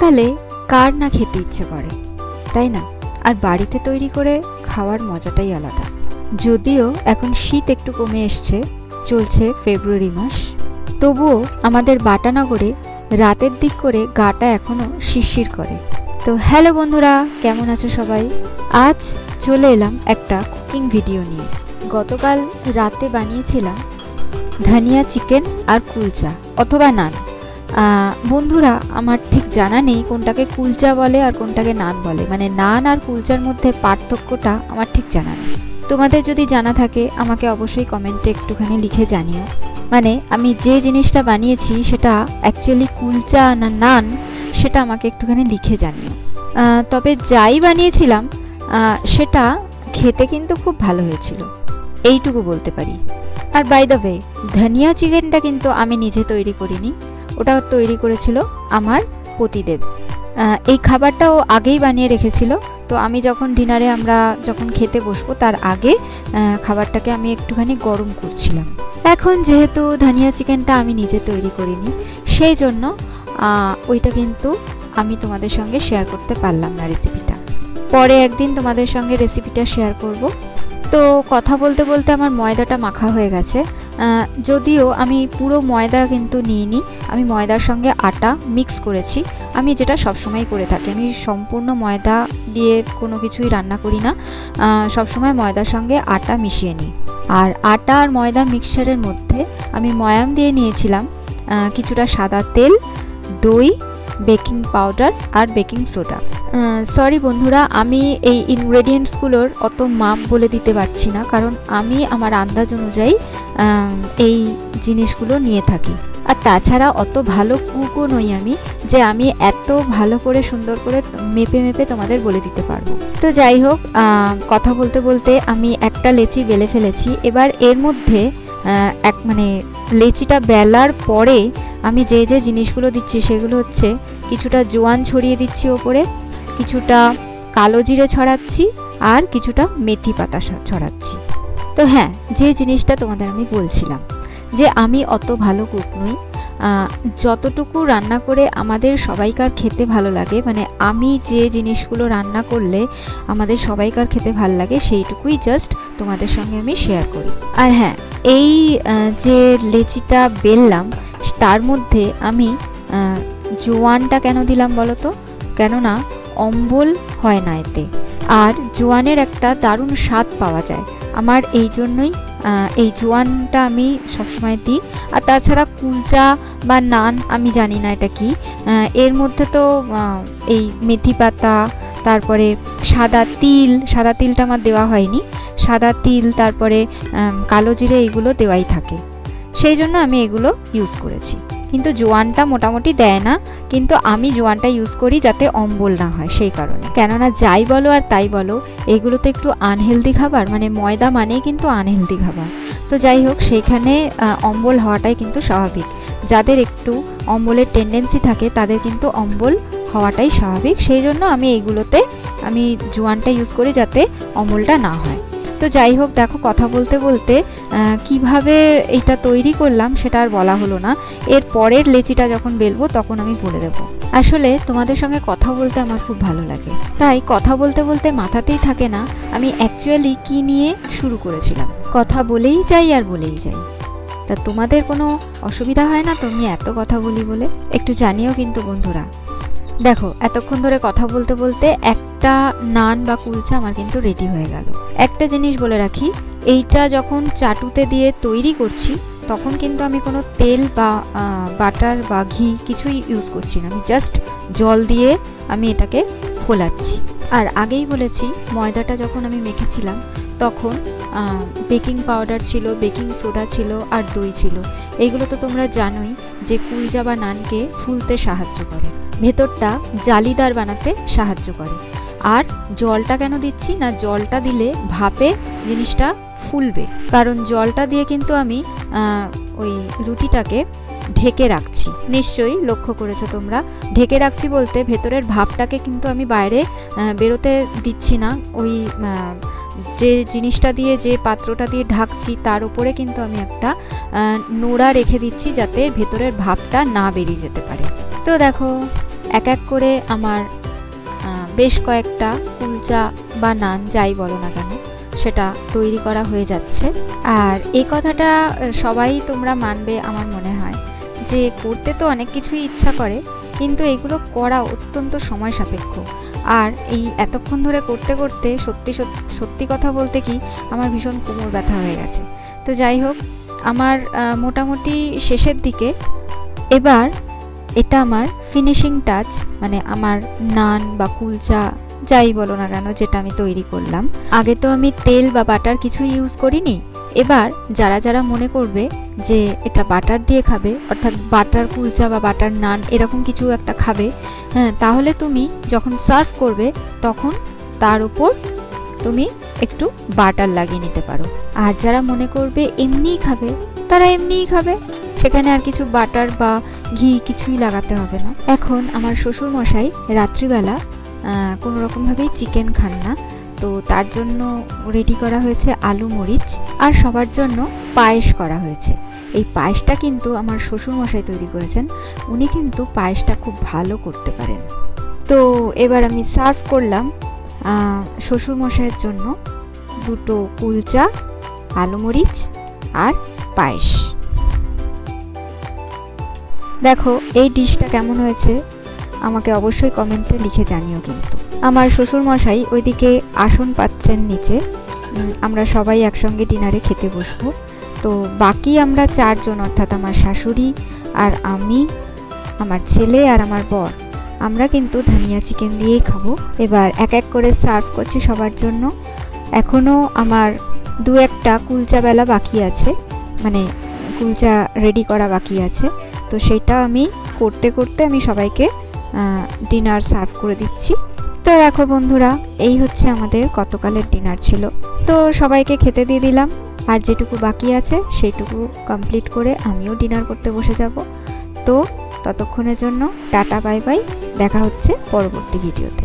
শীতকালে কার না খেতে ইচ্ছে করে, তাই না? আর বাড়িতে তৈরি করে খাওয়ার মজাটাই আলাদা। যদিও এখন শীত একটু কমে এসছে, চলছে ফেব্রুয়ারি মাস। তবুও আমাদের বাটানগরে রাতের দিক করে গাটা এখনও শিরশির করে। তো হ্যালো বন্ধুরা, কেমন আছো সবাই? আজ চলে এলাম একটা কুকিং ভিডিও নিয়ে। গতকাল রাতে বানিয়েছিলাম ধনিয়া চিকেন আর কুলচা, অথবা নান। বন্ধুরা, আমার ঠিক জানা নেই কোনটাকে কুলচা বলে আর কোনটাকে নান বলে। মানে নান আর কুলচার মধ্যে পার্থক্যটা আমার ঠিক জানা নেই। তোমাদের যদি জানা থাকে, আমাকে অবশ্যই কমেন্টে একটুখানি লিখে জানিও। মানে আমি যে জিনিসটা বানিয়েছি, সেটা অ্যাকচুয়ালি কুলচা না নান, সেটা আমাকে একটুখানি লিখে জানিও। তবে যাই বানিয়েছিলাম সেটা খেতে কিন্তু খুব ভালো হয়েছিল। এইটুকু বলতে পারি। আর বাই দ্য ওয়ে ধনিয়া চিকেনটা কিন্তু আমি নিজে তৈরি করিনি। ওটা তৈরি করেছিল আমার পতিদেব। এই খাবারটা ও আগেই বানিয়ে রেখেছিল। তো আমি যখন ডিনারে আমরা যখন খেতে বসবো, তার আগে খাবারটাকে আমি একটুখানি গরম করছিলাম। এখন যেহেতু ধনিয়া চিকেনটা আমি নিজে তৈরি করিনি, সেই জন্য ওইটা কিন্তু আমি তোমাদের সঙ্গে শেয়ার করতে পারলাম না রেসিপিটা পরে একদিন তোমাদের সঙ্গে রেসিপিটা শেয়ার করব। তো কথা বলতে বলতে আমার ময়দাটা মাখা হয়ে গেছে। যদিও আমি পুরো ময়দা কিন্তু নিইনি, আমি ময়দার সঙ্গে আটা মিক্স করেছি। আমি যেটা সবসময় করে থাকি, আমি সম্পূর্ণ ময়দা দিয়ে কোনো কিছুই রান্না করি না সবসময় ময়দার সঙ্গে আটা মিশিয়ে নিই। আর আটা আর ময়দা মিক্সচারের মধ্যে আমি ময়াম দিয়ে নিয়েছিলাম কিছুটা সাদা তেল, দই বেকিং পাউডার আর বেকিং সোডা। সরি বন্ধুরা, আমি এই ইনগ্রেডিয়েন্টসগুলোর অত মাপ বলে দিতে পারছি না, কারণ আমি আমার আন্দাজ অনুযায়ী এই জিনিসগুলো নিয়ে থাকি। আর তাছাড়া অত ভালো কুকও নই আমি, যে আমি এত ভালো করে সুন্দর করে মেপে মেপে তোমাদের বলে দিতে পারব। তো যাই হোক কথা বলতে বলতে আমি একটা লেচি বেলে ফেলেছি। এবার এর মধ্যে এক মানে লেচিটা বেলার পরে আমি যে যে জিনিসগুলো দিচ্ছি সেগুলো হচ্ছে কিছুটা জোয়ান ছড়িয়ে দিচ্ছি ওপরে, কিছুটা কালো জিরে ছড়াচ্ছি আর কিছুটা মেথি পাতা ছড়াচ্ছি। তো হ্যাঁ যে জিনিসটা তোমাদের আমি বলছিলাম, যে আমি অত ভালো কুক নই যতটুকু রান্না করে আমাদের সবাইকার খেতে ভালো লাগে মানে আমি যে জিনিসগুলো রান্না করলে আমাদের সবাইকার খেতে ভালো লাগে সেইটুকুই জাস্ট তোমাদের সঙ্গে আমি শেয়ার করি। আর হ্যাঁ এই যে লেচিটা বেললাম তার মধ্যে আমি জোয়ানটা কেন দিলাম বলো তো কেননা অম্বল হয় না এতে। আর জোয়ানের একটা দারুণ স্বাদ পাওয়া যায়। আমার এই জন্যই এই জোয়ানটা আমি সবসময় দিই। আর তাছাড়া কুলচা বা নান আমি জানি না এটা কি। এর মধ্যে তো এই মেথি পাতা, তারপরে সাদা তিল, সাদা তিলটা আমার দেওয়া হয়নি। সাদা তিল, তারপরে কালো জিরে এইগুলো দেওয়াই থাকে। সেই জন্য আমি এগুলো ইউজ করেছি। কিন্তু জোয়ানটা মোটামুটি দেয় না, কিন্তু আমি জোয়ানটা ইউজ করি যাতে অম্বল না হয় সেই কারণে। কেননা যাই বলো আর তাই বলো এগুলো তো একটু আনহেলদি খাবার মানে ময়দা মানেই কিন্তু আনহেলদি খাবার। তো যাই হোক, সেইখানে অম্বল হওয়াটাই কিন্তু স্বাভাবিক। যাদের একটু অম্বলের টেন্ডেন্সি থাকে, তাদের কিন্তু অম্বল হওয়াটাই স্বাভাবিক। সেই জন্য আমি এইগুলোতে আমি জোয়ানটা ইউজ করি যাতে অম্বলটা না হয়। তো যাই হোক, দেখো কথা বলতে বলতে কীভাবে এটা তৈরি করলাম সেটা আর বলা হলো না। এর পরের লেচিটা যখন বেলবো তখন আমি বলে দেবো। আসলে তোমাদের সঙ্গে কথা বলতে আমার খুব ভালো লাগে। তাই কথা বলতে বলতে মাথাতেই থাকে না, আমি অ্যাকচুয়ালি কি নিয়ে শুরু করেছিলাম। কথা বলেই যাই আর বলেই যাই। তা তোমাদের কোনো অসুবিধা হয় না তুমি এত কথা বলি বলে? একটু জানিও কিন্তু বন্ধুরা। দেখো, এতক্ষণ ধরে কথা বলতে বলতে একটা নান বা কুলচা আমার কিন্তু রেডি হয়ে গেল। একটা জিনিস বলে রাখি, এইটা যখন চাটুতে দিয়ে তৈরি করছি, তখন কিন্তু আমি কোনো তেল বা বাটার বা ঘি কিছুই ইউজ করছি না। আমি জাস্ট জল দিয়ে আমি এটাকে ফোলাচ্ছি। আর আগেই বলেছি, ময়দাটা যখন আমি মেখেছিলাম, তখন বেকিং পাউডার ছিল বেকিং সোডা ছিল আর দই ছিল। এইগুলো তো তোমরা জানোই যে কুলজা বা নানকে ফুলতে সাহায্য করে। ভেতরটা জালিদার বানাতে সাহায্য করে। আর জলটা কেন দিচ্ছি না, জলটা দিলে ভাপে জিনিসটা ফুলবে। কারণ জলটা দিয়ে কিন্তু আমি ওই রুটিটাকে ঢেকে রাখছি। নিশ্চয়ই লক্ষ্য করেছ তোমরা। ঢেকে রাখছি বলতে ভেতরের ভাপটাকে কিন্তু আমি বাইরে বেরোতে দিচ্ছি না। ওই যে জিনিসটা দিয়ে, যে পাত্রটা দিয়ে ঢাকছি তার উপরে কিন্তু আমি একটা নোড়া রেখে দিচ্ছি যাতে ভেতরের ভাপটা না বেরিয়ে যেতে পারে। তো দেখো এক এক করে আমার বেশ কয়েকটা কুলচা বা নান যাই বলো না কেন, সেটা তৈরি করা হয়ে যাচ্ছে। আর এই কথাটা সবাই তোমরা মানবে আমার মনে হয় যে করতে তো অনেক কিছুই ইচ্ছা করে, কিন্তু এগুলো করা অত্যন্ত সময় সাপেক্ষ। আর এই এতক্ষণ ধরে করতে করতে সত্যি সত্যি কথা বলতে কি, আমার ভীষণ কোমর ব্যথা হয়ে গেছে। তো যাই হোক, আমার মোটামুটি শেষের দিকে, এবার এটা আমার ফিনিশিং টাচ মানে আমার নান বা কুলচা, যাই বলো না কেন, যেটা আমি তৈরি করলাম। আগে তো আমি তেল বা বাটার কিছু ইউজ করিনি। এবার যারা যারা মনে করবে যে এটা বাটার দিয়ে খাবে, অর্থাৎ বাটার, কুলচা বা বাটার, নান এরকম কিছু একটা খাবে হ্যাঁ তাহলে তুমি যখন সার্ভ করবে, তখন তার উপর তুমি একটু বাটার লাগিয়ে নিতে পারো। আর যারা মনে করবে এমনিই খাবে, তারা এমনিই খাবে। সেখানে আর কিছু বাটার বা ঘি কিছুই লাগাতে হবে না। এখন আমার শ্বশুর মশাই রাত্রিবেলা কোনো রকমভাবেই চিকেন খান না। তো তার জন্য রেডি করা হয়েছে আলু মরিচ আর সবার জন্য পায়েস করা হয়েছে। এই পায়েসটা কিন্তু আমার শ্বশুর মশাই তৈরি করেছেন। উনি কিন্তু পায়েসটা খুব ভালো করতে পারেন। তো এবার আমি সার্ভ করলাম শ্বশুর মশাইয়ের জন্য দুটো কুলচা, আলু মরিচ আর পায়েস। দেখো, এই ডিশটা কেমন হয়েছে? আমাকে অবশ্যই কমেন্টে লিখে জানিও কিন্তু। আমার শ্বশুর মশাই ওইদিকে আসন পাচ্ছেন নিচে। আমরা সবাই একসঙ্গে ডিনারে খেতে বসবো। তো বাকি আমরা চারজন, অর্থাৎ আমার শাশুড়ি আর আমি, আমার ছেলে আর আমার বর, আমরা কিন্তু ধানিয়া চিকেন দিয়েই খাব। এবার এক এক করে সার্ভ করছি সবার জন্য। এখনও আমার দু একটা কুলচা বেলা বাকি আছে। মানে কুলচা রেডি করা বাকি আছে। তো সেটা আমি করতে করতে আমি সবাইকে ডিনার সার্ভ করে দিচ্ছি। তো দেখো বন্ধুরা, এই হচ্ছে আমাদের গতকালের ডিনার ছিল। তো সবাইকে খেতে দিয়ে দিলাম, আর যেটুকু বাকি আছে সেইটুকু কমপ্লিট করে আমিও ডিনার করতে বসে যাব। তো ততক্ষণের জন্য টাটা বাই বাই দেখা হচ্ছে পরবর্তী ভিডিওতে